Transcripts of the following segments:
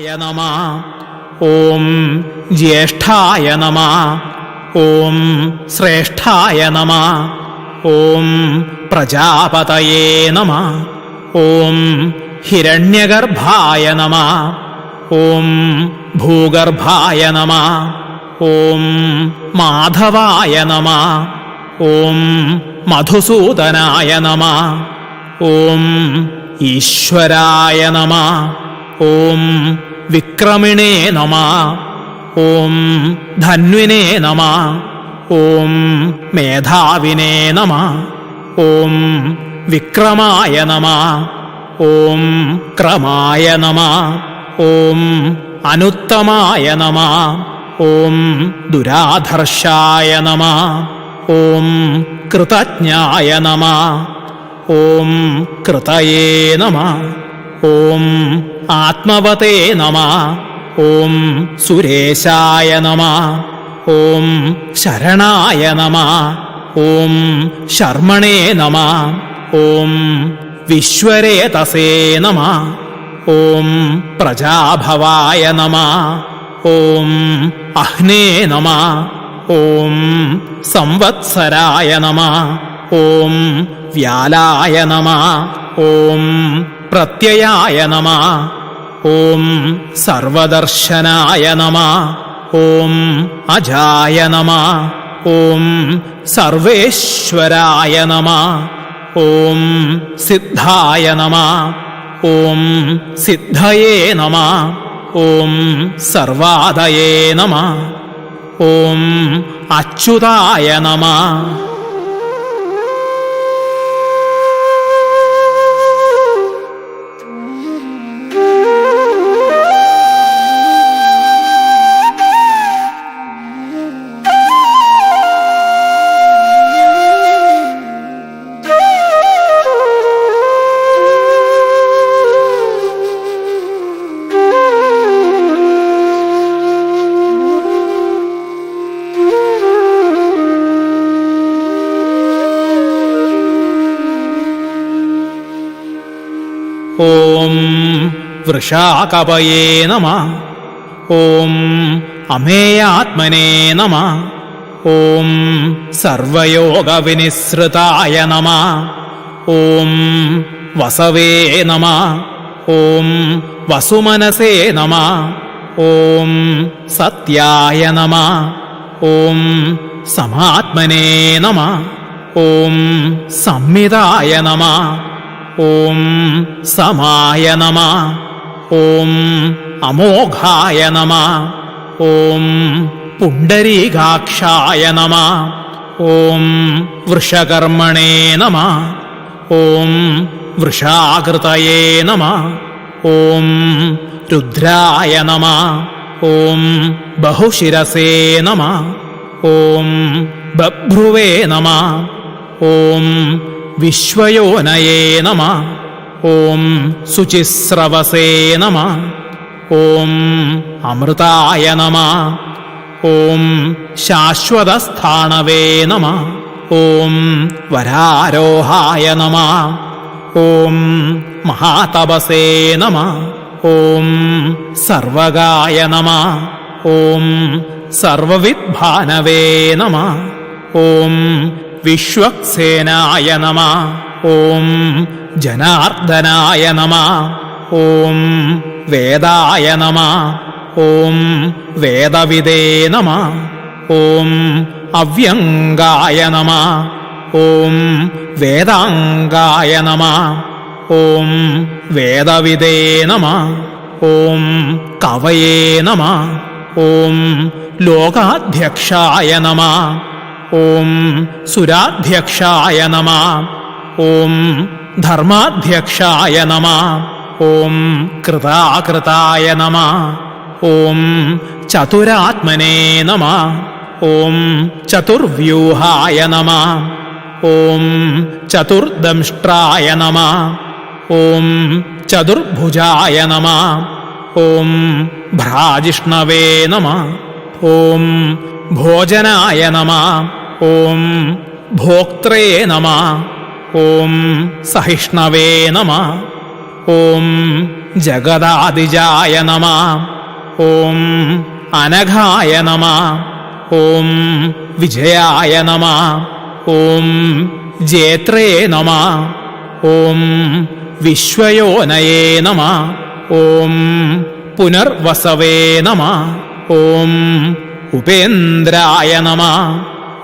ായ നമ. ഓം ജ്യേഷ്ഠായ നമ. ഓം ശ്രേഷ്ഠായ നമ. ഓം പ്രജാപതയേ നമ. ഓം ഹിരണ്യഗർഭായ നമ. ഓം ഭൂഗർഭായ നമ. ഓം മാധവായ നമ. ഓം മധുസൂദനായ നമ. ഓം ഈശ്വരായ നമ. ഓം വിക്രമിണേ നമ. ഓം ധന്വിനേ നമ. ഓം മേധാവിനേ നമ. ഓം വിക്രമായ നമ. ഓം ക്രമായ നമ. ഓം അനുത്തമായ നമ. ഓം ദുരാധർഷായ നമ. ഓം കൃതജ്ഞായ നമ. ഓം കൃതയേ നമ. ഓം ആത്മവതേ നമ. ഓം സുരേശായ നമ. ഓം ശരണായ നമ. ഓം ശർമ്മണേ നമ. ഓം വിശ്വരേ തസേ നമ. ഓം പ്രജാഭവായ നമ. ഓം അഹ്നേ നമ. ഓം സംവത്സരായ നമ. ഓം വ്യാലായ നമ. ഓം പ്രത്യയായ നമ. ഓം സർവദർശനായ നമ. ഓം അജായ നമ. ഓം സർവേശ്വരായ നമ. ഓം സിദ്ധായ നമ. ഓം സിദ്ധയേ നമ. ഓം സർവാദയേ നമ. ഓം അച്യുതായ നമ. ഓം വൃഷാകപയേ നമ. ഓം അമേയാത്മനേ നമ. ഓം സർവയോഗവിനിസൃതായ നമ. ഓം വസവേ നമ. ഓം വസുമനസേ നമ. ഓം സത്യായ നമ. ഓം സമാത്മനേ നമ. ഓം സംഹിതായ നമ. ഓം സമായ നമ ഓം അമോഘായ നമ ഓം പുണ്ടരീകാക്ഷായ നമ ഓം വൃഷകർമ്മണേ നമ ഓം വൃഷാകൃതയേ നമ ഓം രുദ്രായ നമ ഓം ബഹുശിരസേ നമ ഓം ബഭ്രുവേ നമ ഓം വിശ്വയോനയേ നമ. ഓം ശുചിസ്രവസേ നമ. ഓം അമൃതായ നമ. ഓം ശാശ്വതസ്ഥാണവേ നമ. ഓം വരാരോഹായ നമ. ഓം മഹാതപസേ നമ. ഓം സർവകായ നമ. ഓം സർവവിദ്ഭാനവേ നമ. ഓം വിശ്വക്സേനായ നമ. ഓം ജനാർദ്ദനായ നമ. ഓം വേദായ നമ. ഓം വേദവിദേ നമ. ഓം അവ്യംഗായ നമ. ഓം വേദാംഗായ നമ. ഓം വേദവിദേ നമ. ഓം കവയേ നമ. ഓം ലോകാധ്യക്ഷായ നമ. ഓം സുരാധ്യക്ഷായ നമ. ഓം ധർമാധ്യക്ഷായ നമ. ഓം കൃതാകൃതായ നമ. ഓം ചതുരാത്മനേ നമ. ഓം ചതുർവ്യൂഹായ നമ. ഓം ചതുർദംഷ്ട്രായ നമ. ഓം ചതുർഭുജായ നമ. ഓം ഭ്രാജിഷ്ണവേ നമ. ഓം ഭോജനായ നമ. ഓം ഭോക്ത്രേ നമ. ഓം സഹിഷ്ണവേ നമ. ഓം ജഗദാദിജായ നമ. ഓം അനഘായ നമ. ഓം വിജയായ നമ. ഓം ജേത്രേ നമ. ഓം വിശ്വയോനയേ നമ. ഓം പുനർവസവേ നമ. ഓം ഉപേന്ദ്രായ നമ.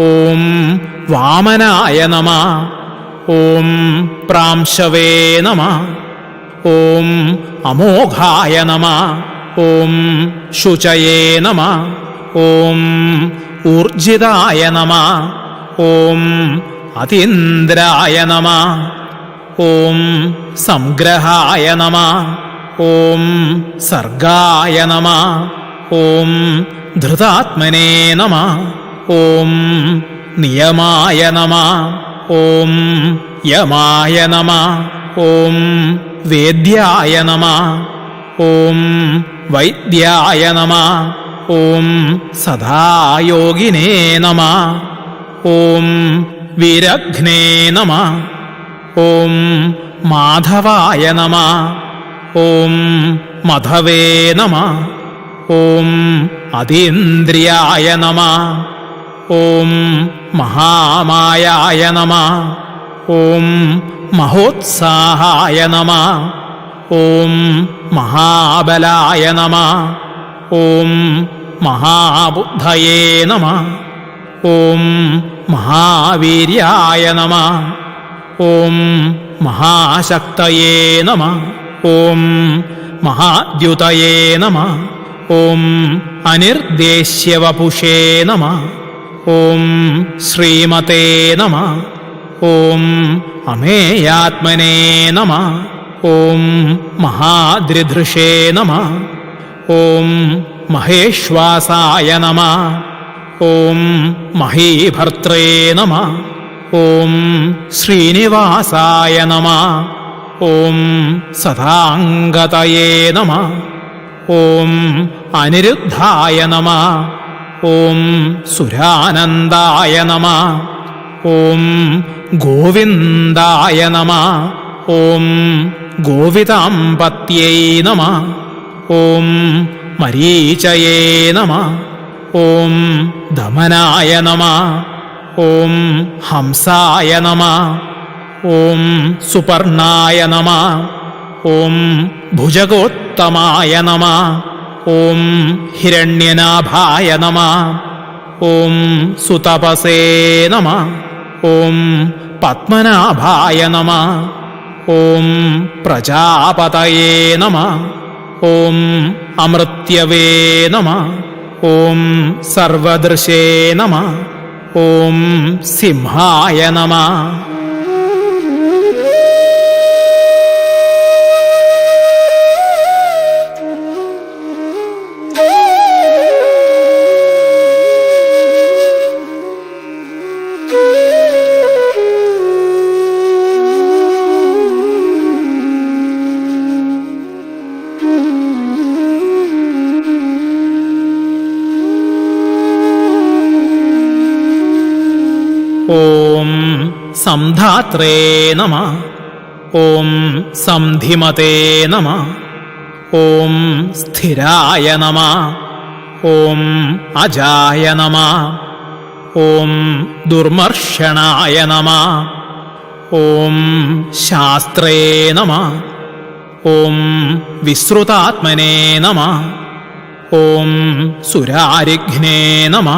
ഓം വാമനായ നമ. ഓം പ്രാംശവേ നമ. ഓം അമോഘായ നമ. ഓം ശുചയേ നമ. ഓം ഊർജിതായ നമ. ഓം അതീന്ദ്രായ നമ. ഓം സംഗ്രഹായ നമ. ഓം സർഗായ നമ. ഓം ധൃതാത്മനേ നമ. ഓം നിയമായ നമ ഓം യമായ നമ ഓം വേദ്യായ നമ ഓം വൈദ്യായ നമ ഓം സദായോഗിനേ നമ ഓം വിരഘ്നേ നമ ഓം മാധവായ നമ ഓം മധവേ നമ ഓം അതീന്ദ്രിയായ നമ ഓം മഹാമായായ നമ. ഓം മഹോത്സാഹായ നമ. ഓം മഹാബലായ നമ. ഓം മഹാബുദ്ധയേ നമ. ഓം മഹാവീര്യായ നമ. ഓം മഹാശക്തയേ നമ. ഓം മഹാദ്യുതയേ നമ. ഓം അനിർദ്ദേശ്യവപുഷേ നമ. ഓം ശ്രീമതേ നമ. ഓം അമേയാത്മനേ നമ. ഓം മഹാദ്രിധൃഷേ നമ. ഓം മഹേശ്വാസായ നമ. ഓം മഹീഭർത്രേ നമ. ഓം ശ്രീനിവാസായ നമ. ഓം സദാംഗതയേ നമ. ഓം അനിരുദ്ധായ നമ. ഓം സുരാനന്ദായ നമ. ഓം ഗോവിന്ദായ നമ. ഓം ഗോവിതാമ്പത്യൈ നമ. ഓം മരീചയേ നമ. ഓം ദമനായ നമ. ഓം ഹംസായ നമ. ഓം സുപർണായ നമ. ഓം ഭുജഗോത്തമായ നമ. ഓം ഹിരണ്യനാഭായ നമ. ഓം സുതപസേ നമ. ഓം പത്മനാഭായ നമ. ഓം പ്രജാപതയേ നമ. ഓം അമൃത്യവേ നമ. ഓം സർവദൃശേ നമ. ഓം സിംഹായ നമ. സംധാത്രേ നമ. ഓം സംധിമതേ നമ. ഓം സ്ഥിരായ നമ. ഓം അജായ നമ. ഓം ദുർമർഷണായ നമ. ഓം ശാസ്ത്രേ നമ. ഓം വിശ്രുതാത്മനേ നമ. ഓം സുരാരിഘ്നേ നമ.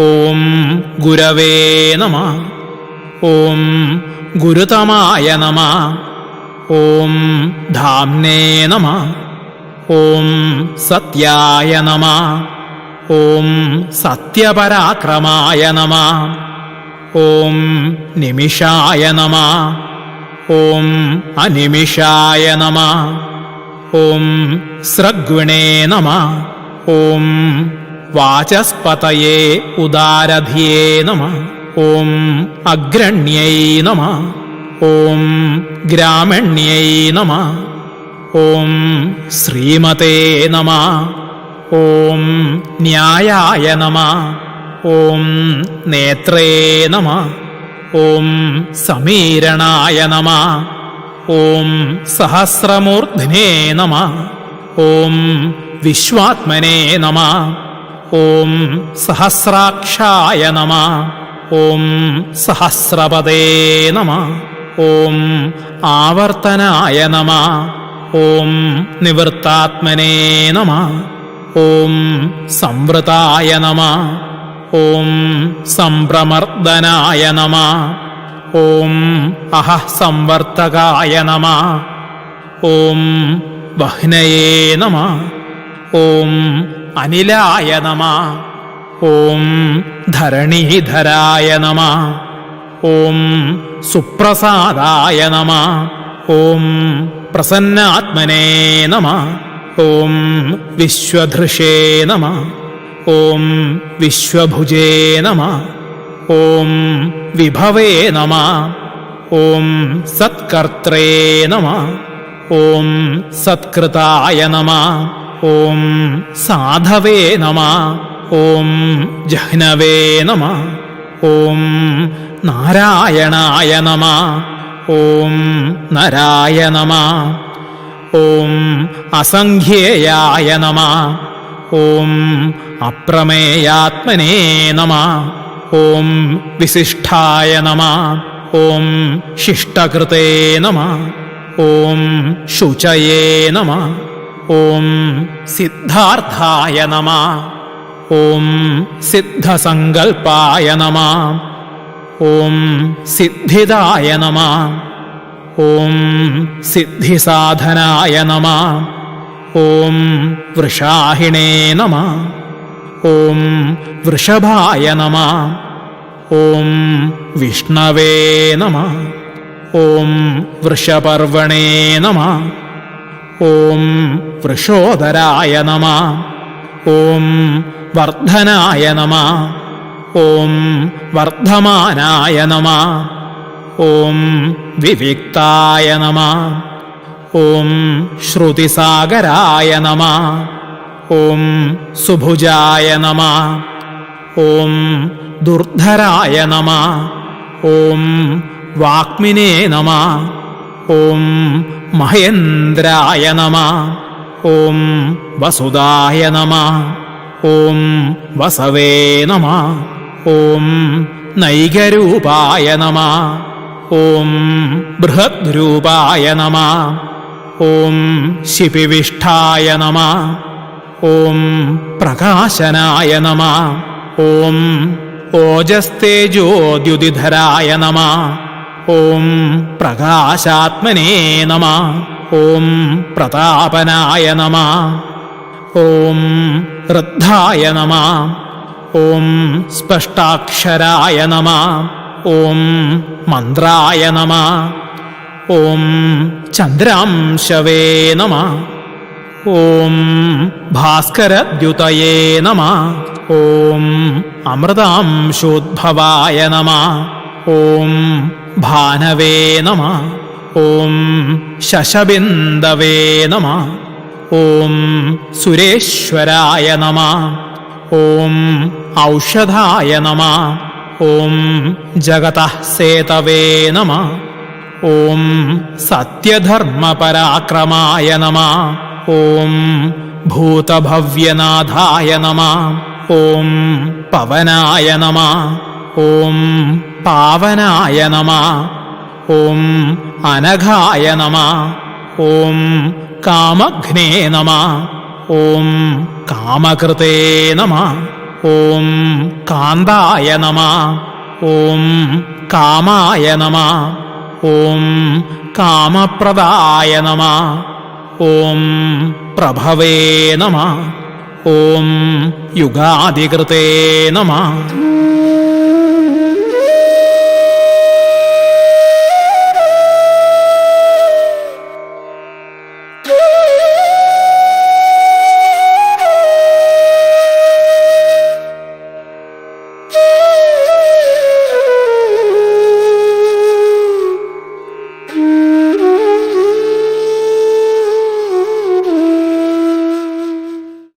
ഓം ഗുരവേ നമ. ഓം ഗുരുതമായ നമ. ഓം ധാംനേ നമ. ഓം സത്യായ നമ. ഓം സത്യപരാക്രമായ നമ. ഓം നിമിഷായ നമ. ഓം അനിമിഷായ നമ. ഓം സൃഗ്വിണേ നമ. ഓം വാചസ്പതയേ ഉദാരധിയേ നമ. ഓം അഗ്രണ്യൈ നമ. ഓം ഗ്രാമണ്യൈ നമ. ഓം ശ്രീമതേ നമ. ഓം ന്യായായ നമ. ഓം നേത്രേ നമ. ഓം സമീരണായ നമ. ഓം സഹസ്രമൂർധ്നേ നമ. ഓം വിശ്വാത്മനേ നമ. ഓം സഹസ്രാക്ഷായ നമ. ഓം സഹസ്രപദേ നമ. ഓം ആവർത്തനായ നമ. ഓം നിവൃത്താത്മനേ നമ. ഓം സംവൃതായ നമ. ഓം സംഭ്രമർദ്ദനായ നമ. ഓം അഹ സംവർത്തകായ നമ. ഓം വഹ്നയേ നമ. ഓം അനിലായ നമ. ഓം ധരണീധരായ നമ. ഓം സുപ്രസാദായ നമ. ഓം പ്രസന്നാത്മനേ നമ. ഓം വിശ്വധൃഷേ നമ. ഓം വിശ്വഭുജേ നമ. ഓം വിഭവേ നമ. ഓം സത്കർത്രേ നമ. ഓം സത്കൃതായ നമ. ഓം സാധവേ നമ. ഓം ജഹ്നവേ നമ ഓം നാരായണായ നമ ഓം നരായ നമ ഓം അസംഖ്യേയായ നമ ഓം അപ്രമേയാത്മനേ നമ ഓം വിശിഷ്ടായ നമ ഓം ശിഷ്ടകൃതേ നമ ഓം ശുചയേ നമ ഓം സിദ്ധാർത്ഥായ നമ. ഓം സിദ്ധസങ്കൽപ്പായ നമ. ഓം സിദ്ധിദായ നമ. ഓം സിദ്ധിസാധനായ നമ. ഓം വൃഷാഹിണേ നമ. ഓം വൃഷഭായ നമ. ഓം വിഷ്ണവേ നമ. ഓം വൃഷപർവണേ നമ. ഓം വൃഷോദരായ നമ. ഓം വർദ്ധനായ നമ. ഓം വർദ്ധമാനായ നമ. ഓം വിവിക്തായ നമ. ഓം ശ്രുതിസാഗരായ നമ. ഓം സുഭുജായ നമ. ഓം ദുർധരായ നമ. ഓം വാക്മിനേ നമ. ഓം മഹേന്ദ്രായ നമ. ഓം വസുദായ നമ. ഓം വസവേ നമ. ഓം നൈകരൂപായ നമ. ഓം ബൃഹദ്രൂപായ നമ. ഓം ശിപിവിഷ്ഠായ നമ. ഓം പ്രകാശനായ നമ. ഓം ഓജസ്തേജോദ്യുതിധരായ നമ. ഓം പ്രകാശാത്മനേ നമ. ഓം പ്രതാപനായ നമ. ഓം ഋദ്ധായ നമ. ഓം സ്പഷ്ടാക്ഷരായ നമ. ഓം മന്ത്രായ നമ. ഓം ചന്ദ്രാംശവേ നമ. ഓം ഭാസ്കരദ്യുതയേ നമ. ഓം അമൃതാംശോദ്ഭവായ നമ. ഓം ഭാനവേ നമ. ഓം ശശബിന്ദവേ നമ. ഓം സുരേശ്വരായ നമ. ഓം ഔഷധായ നമ. ഓം ജഗത സേതവേ നമ. ഓം സത്യധർമ്മപരാക്രമായ നമ. ഓം ഭൂതഭവ്യനാഥായ നമ. ഓം പവനായ നമ. ഓം പാവനായ നമ. ഓം അനഘായ നമ ഓം കാമഘ്നേ നമ ഓം കാമകൃതേ നമ ഓം കാന്തായ നമ ഓം കാമായ നമ ഓം കാമപ്രദായ നമ ഓം പ്രഭവേ നമ ഓം യുഗാദികൃതേ നമ.